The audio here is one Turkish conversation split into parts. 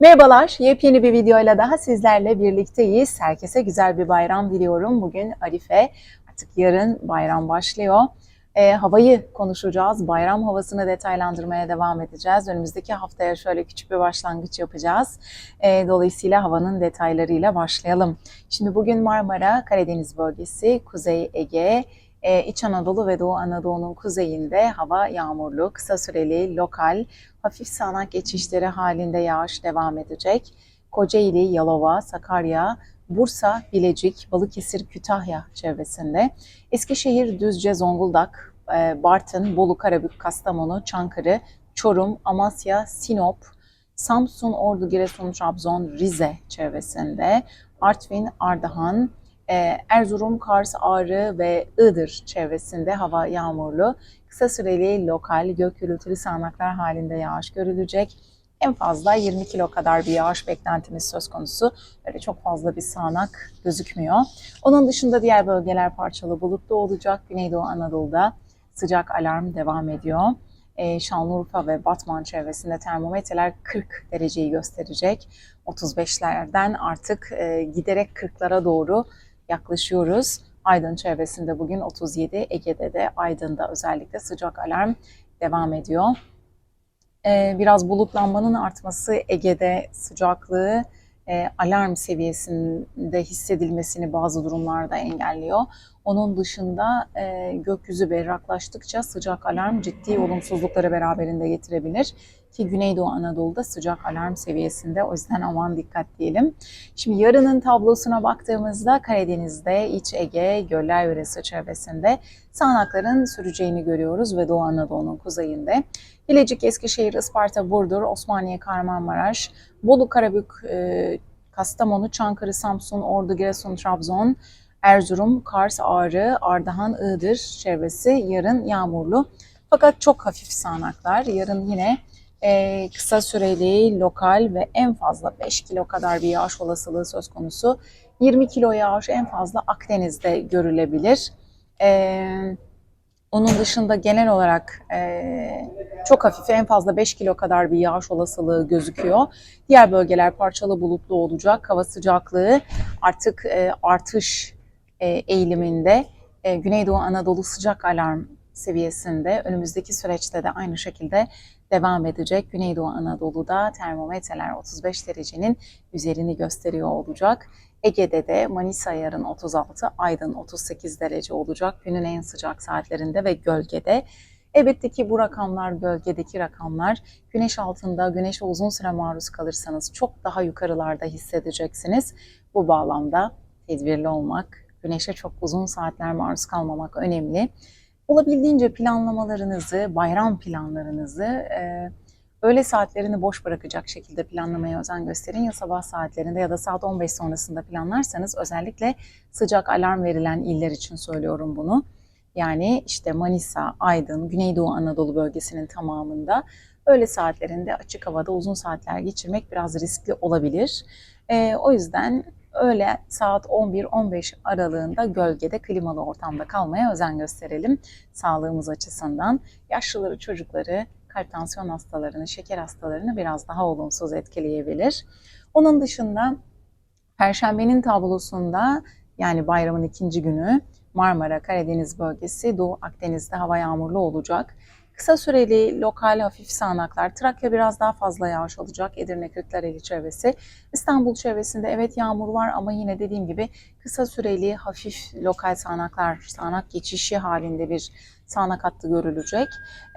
Merhabalar, yepyeni bir videoyla daha sizlerle birlikteyiz. Herkese güzel bir bayram diliyorum. Bugün Arife, artık yarın bayram başlıyor. Ee, havayı konuşacağız, bayram havasını detaylandırmaya devam edeceğiz. Önümüzdeki haftaya şöyle küçük bir başlangıç yapacağız. Ee, dolayısıyla havanın detaylarıyla başlayalım. Şimdi bugün Marmara, Karadeniz bölgesi, Kuzey Ege, ee, İç Anadolu ve Doğu Anadolu'nun kuzeyinde hava yağmurlu, kısa süreli, lokal, hafif sağanak geçişleri halinde yağış devam edecek. Kocaeli, Yalova, Sakarya, Bursa, Bilecik, Balıkesir, Kütahya çevresinde, Eskişehir, Düzce, Zonguldak, e, Bartın, Bolu, Karabük, Kastamonu, Çankırı, Çorum, Amasya, Sinop, Samsun, Ordu, Giresun, Trabzon, Rize çevresinde, Artvin, Ardahan, e, Erzurum, Kars, Ağrı ve Iğdır çevresinde hava yağmurlu. Kısa süreli lokal gök gürültülü sağanaklar halinde yağış görülecek. En fazla 20 kilo kadar bir yağış beklentimiz söz konusu. Öyle çok fazla bir sağanak gözükmüyor. Onun dışında diğer bölgeler parçalı bulutlu olacak. Güneydoğu Anadolu'da sıcak alarm devam ediyor. Ee, Şanlıurfa ve Batman çevresinde termometreler 40 dereceyi gösterecek. 35'lerden artık e, giderek 40'lara doğru yaklaşıyoruz. Aydın çevresinde bugün 37, Ege'de de Aydın'da özellikle sıcak alarm devam ediyor. Ee, biraz bulutlanmanın artması Ege'de sıcaklığı e, alarm seviyesinde hissedilmesini bazı durumlarda engelliyor. Onun dışında e, gökyüzü berraklaştıkça sıcak alarm ciddi olumsuzlukları beraberinde getirebilir. Ki Güneydoğu Anadolu'da sıcak alarm seviyesinde o yüzden aman dikkat diyelim. Şimdi yarının tablosuna baktığımızda Karadeniz'de, İç Ege, Göller yöresi çevresinde sağanakların süreceğini görüyoruz ve Doğu Anadolu'nun kuzeyinde. Bilecik, Eskişehir, Isparta, Burdur, Osmaniye, Kahramanmaraş, Bolu, Karabük, e, Kastamonu, Çankırı, Samsun, Ordu, Giresun, Trabzon, Erzurum, Kars, Ağrı, Ardahan, Iğdır çevresi yarın yağmurlu. Fakat çok hafif sağanaklar. Yarın yine e, kısa süreli, lokal ve en fazla 5 kilo kadar bir yağış olasılığı söz konusu. 20 kilo yağış en fazla Akdeniz'de görülebilir. E, onun dışında genel olarak e, çok hafif en fazla 5 kilo kadar bir yağış olasılığı gözüküyor. Diğer bölgeler parçalı bulutlu olacak. Hava sıcaklığı artık e, artış e, eğiliminde. E, Güneydoğu Anadolu sıcak alarm seviyesinde. Önümüzdeki süreçte de aynı şekilde devam edecek. Güneydoğu Anadolu'da termometreler 35 derecenin üzerini gösteriyor olacak. Ege'de de Manisa yarın 36, Aydın 38 derece olacak günün en sıcak saatlerinde ve gölgede. Elbette ki bu rakamlar gölgedeki rakamlar. Güneş altında, güneşe uzun süre maruz kalırsanız çok daha yukarılarda hissedeceksiniz. Bu bağlamda tedbirli olmak, güneşe çok uzun saatler maruz kalmamak önemli. Olabildiğince planlamalarınızı, bayram planlarınızı, e, öğle saatlerini boş bırakacak şekilde planlamaya özen gösterin. Ya sabah saatlerinde ya da saat 15 sonrasında planlarsanız özellikle sıcak alarm verilen iller için söylüyorum bunu. Yani işte Manisa, Aydın, Güneydoğu Anadolu bölgesinin tamamında öğle saatlerinde açık havada uzun saatler geçirmek biraz riskli olabilir. E, o yüzden öğle saat 11-15 aralığında gölgede klimalı ortamda kalmaya özen gösterelim sağlığımız açısından. Yaşlıları, çocukları, kalp tansiyon hastalarını, şeker hastalarını biraz daha olumsuz etkileyebilir. Onun dışında Perşembenin tablosunda yani bayramın ikinci günü Marmara, Karadeniz bölgesi, Doğu Akdeniz'de hava yağmurlu olacak. Kısa süreli lokal hafif sağanaklar. Trakya biraz daha fazla yağış olacak. Edirne, Kırklareli çevresi. İstanbul çevresinde evet yağmur var ama yine dediğim gibi kısa süreli hafif lokal sağanaklar, sağanak geçişi halinde bir sağanak hattı görülecek.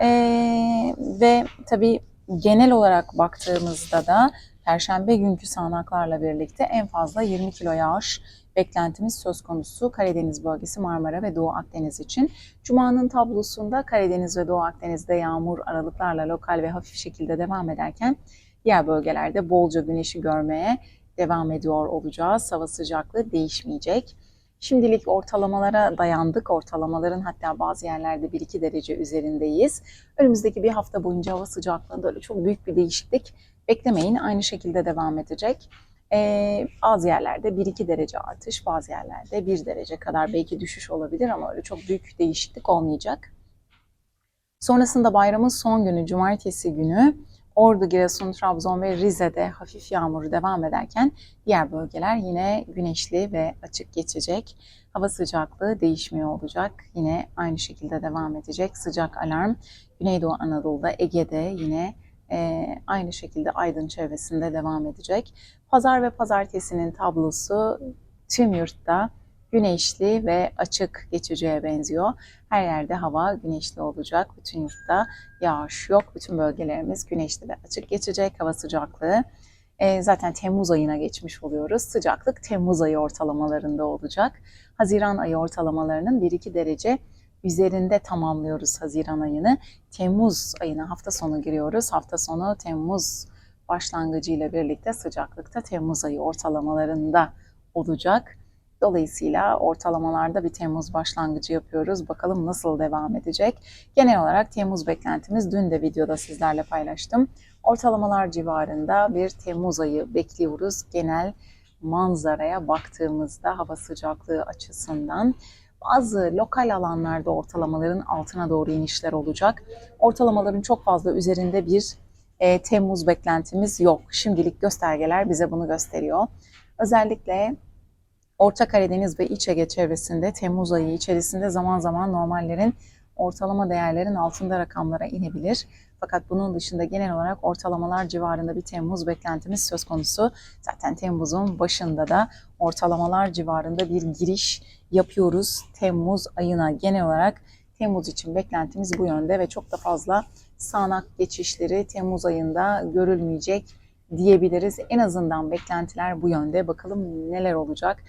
Ee, ve tabii genel olarak baktığımızda da Perşembe günkü sağanaklarla birlikte en fazla 20 kilo yağış beklentimiz söz konusu Karadeniz bölgesi, Marmara ve Doğu Akdeniz için. Cuma'nın tablosunda Karadeniz ve Doğu Akdeniz'de yağmur aralıklarla lokal ve hafif şekilde devam ederken diğer bölgelerde bolca güneşi görmeye devam ediyor olacağız. Hava sıcaklığı değişmeyecek. Şimdilik ortalamalara dayandık. Ortalamaların hatta bazı yerlerde 1-2 derece üzerindeyiz. Önümüzdeki bir hafta boyunca hava sıcaklığında öyle çok büyük bir değişiklik beklemeyin. Aynı şekilde devam edecek. Ee, bazı yerlerde 1-2 derece artış, bazı yerlerde 1 derece kadar belki düşüş olabilir ama öyle çok büyük değişiklik olmayacak. Sonrasında bayramın son günü, cumartesi günü Ordu, Giresun, Trabzon ve Rize'de hafif yağmur devam ederken diğer bölgeler yine güneşli ve açık geçecek. Hava sıcaklığı değişmiyor olacak. Yine aynı şekilde devam edecek. Sıcak alarm Güneydoğu Anadolu'da, Ege'de yine e, aynı şekilde Aydın çevresinde devam edecek. Pazar ve pazartesinin tablosu tüm yurtta güneşli ve açık geçeceğe benziyor. Her yerde hava güneşli olacak. Bütün yurtta yağış yok. Bütün bölgelerimiz güneşli ve açık geçecek. Hava sıcaklığı e, zaten Temmuz ayına geçmiş oluyoruz. Sıcaklık Temmuz ayı ortalamalarında olacak. Haziran ayı ortalamalarının 1-2 derece üzerinde tamamlıyoruz Haziran ayını. Temmuz ayına hafta sonu giriyoruz. Hafta sonu Temmuz başlangıcıyla birlikte sıcaklıkta Temmuz ayı ortalamalarında olacak. Dolayısıyla ortalamalarda bir Temmuz başlangıcı yapıyoruz. Bakalım nasıl devam edecek. Genel olarak Temmuz beklentimiz dün de videoda sizlerle paylaştım. Ortalamalar civarında bir Temmuz ayı bekliyoruz. Genel manzaraya baktığımızda hava sıcaklığı açısından bazı lokal alanlarda ortalamaların altına doğru inişler olacak. Ortalamaların çok fazla üzerinde bir e, Temmuz beklentimiz yok. Şimdilik göstergeler bize bunu gösteriyor. Özellikle Orta Karadeniz ve İç Ege çevresinde Temmuz ayı içerisinde zaman zaman normallerin ortalama değerlerin altında rakamlara inebilir. Fakat bunun dışında genel olarak ortalamalar civarında bir Temmuz beklentimiz söz konusu. Zaten Temmuz'un başında da ortalamalar civarında bir giriş yapıyoruz Temmuz ayına. Genel olarak Temmuz için beklentimiz bu yönde ve çok da fazla sağanak geçişleri Temmuz ayında görülmeyecek diyebiliriz. En azından beklentiler bu yönde. Bakalım neler olacak,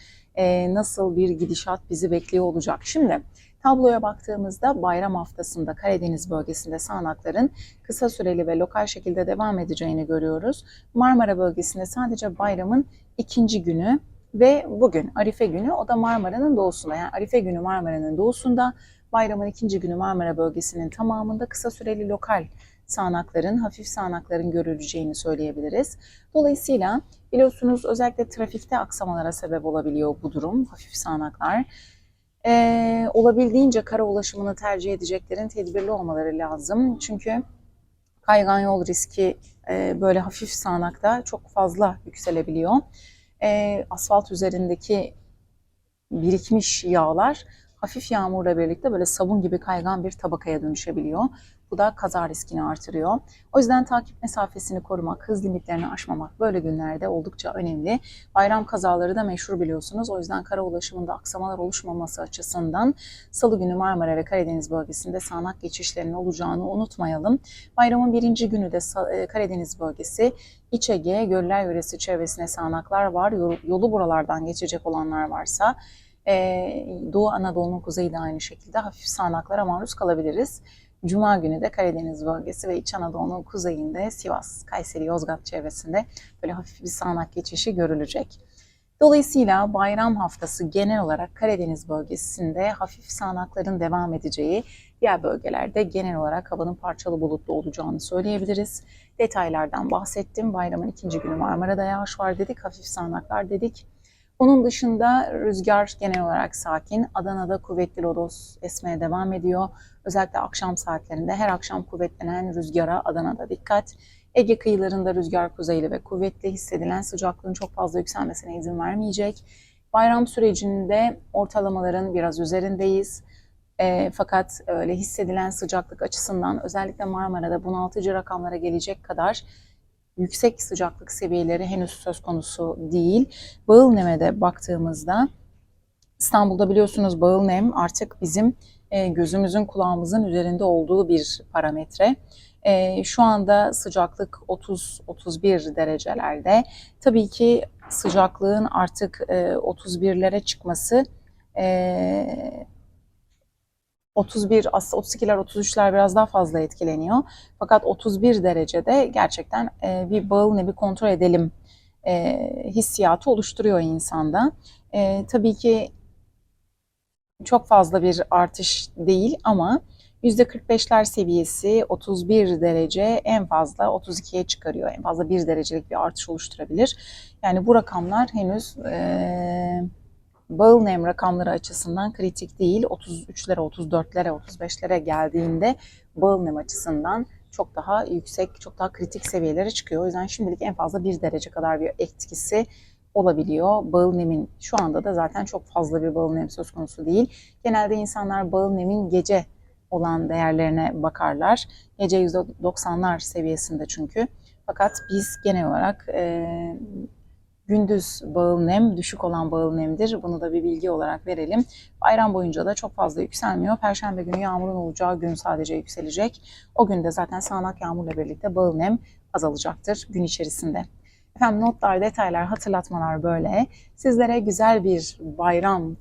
nasıl bir gidişat bizi bekliyor olacak. Şimdi tabloya baktığımızda bayram haftasında Karadeniz bölgesinde sağanakların kısa süreli ve lokal şekilde devam edeceğini görüyoruz. Marmara bölgesinde sadece bayramın ikinci günü ve bugün Arife günü o da Marmara'nın doğusunda yani Arife günü Marmara'nın doğusunda bayramın ikinci günü Marmara bölgesinin tamamında kısa süreli lokal sağanakların, hafif sağanakların görüleceğini söyleyebiliriz. Dolayısıyla biliyorsunuz özellikle trafikte aksamalara sebep olabiliyor bu durum, hafif sağanaklar. Ee, olabildiğince kara ulaşımını tercih edeceklerin tedbirli olmaları lazım. Çünkü kaygan yol riski e, böyle hafif sağanakta çok fazla yükselebiliyor. E, asfalt üzerindeki birikmiş yağlar hafif yağmurla birlikte böyle sabun gibi kaygan bir tabakaya dönüşebiliyor. Bu da kaza riskini artırıyor. O yüzden takip mesafesini korumak, hız limitlerini aşmamak böyle günlerde oldukça önemli. Bayram kazaları da meşhur biliyorsunuz. O yüzden kara ulaşımında aksamalar oluşmaması açısından Salı günü Marmara ve Karadeniz bölgesinde sağanak geçişlerin olacağını unutmayalım. Bayramın birinci günü de e, Karadeniz bölgesi, İç Ege, Göller yöresi çevresine sağanaklar var. Yolu buralardan geçecek olanlar varsa Doğu Anadolu'nun kuzeyi de aynı şekilde hafif sağanaklara maruz kalabiliriz. Cuma günü de Karadeniz bölgesi ve İç Anadolu'nun kuzeyinde Sivas, Kayseri, Yozgat çevresinde böyle hafif bir sağanak geçişi görülecek. Dolayısıyla bayram haftası genel olarak Karadeniz bölgesinde hafif sağanakların devam edeceği, diğer bölgelerde genel olarak havanın parçalı bulutlu olacağını söyleyebiliriz. Detaylardan bahsettim. Bayramın ikinci günü Marmara'da yağış var dedik, hafif sağanaklar dedik. Onun dışında rüzgar genel olarak sakin. Adana'da kuvvetli lodos esmeye devam ediyor. Özellikle akşam saatlerinde her akşam kuvvetlenen rüzgara Adana'da dikkat. Ege kıyılarında rüzgar kuzeyli ve kuvvetli hissedilen sıcaklığın çok fazla yükselmesine izin vermeyecek. Bayram sürecinde ortalamaların biraz üzerindeyiz. E, fakat öyle hissedilen sıcaklık açısından özellikle Marmara'da bunaltıcı rakamlara gelecek kadar yüksek sıcaklık seviyeleri henüz söz konusu değil. Bağıl neme de baktığımızda İstanbul'da biliyorsunuz bağıl nem artık bizim e, gözümüzün kulağımızın üzerinde olduğu bir parametre. E, şu anda sıcaklık 30-31 derecelerde. Tabii ki sıcaklığın artık 31'lere e, çıkması 31 aslında 32'ler 33'ler biraz daha fazla etkileniyor. Fakat 31 derecede gerçekten e, bir bağıl bir kontrol edelim e, hissiyatı oluşturuyor insanda. E, tabii ki çok fazla bir artış değil ama %45'ler seviyesi 31 derece en fazla 32'ye çıkarıyor. En fazla 1 derecelik bir artış oluşturabilir. Yani bu rakamlar henüz e, bağıl nem rakamları açısından kritik değil. 33'lere, 34'lere, 35'lere geldiğinde bağıl nem açısından çok daha yüksek, çok daha kritik seviyelere çıkıyor. O yüzden şimdilik en fazla 1 derece kadar bir etkisi olabiliyor. Bağıl nemin şu anda da zaten çok fazla bir bağıl nem söz konusu değil. Genelde insanlar bağıl nemin gece olan değerlerine bakarlar. Gece %90'lar seviyesinde çünkü. Fakat biz genel olarak e, gündüz bağıl nem düşük olan bağıl nemdir. Bunu da bir bilgi olarak verelim. Bayram boyunca da çok fazla yükselmiyor. Perşembe günü yağmurun olacağı gün sadece yükselecek. O günde zaten sağanak yağmurla birlikte bağıl nem azalacaktır gün içerisinde. Efendim notlar, detaylar, hatırlatmalar böyle. Sizlere güzel bir bayram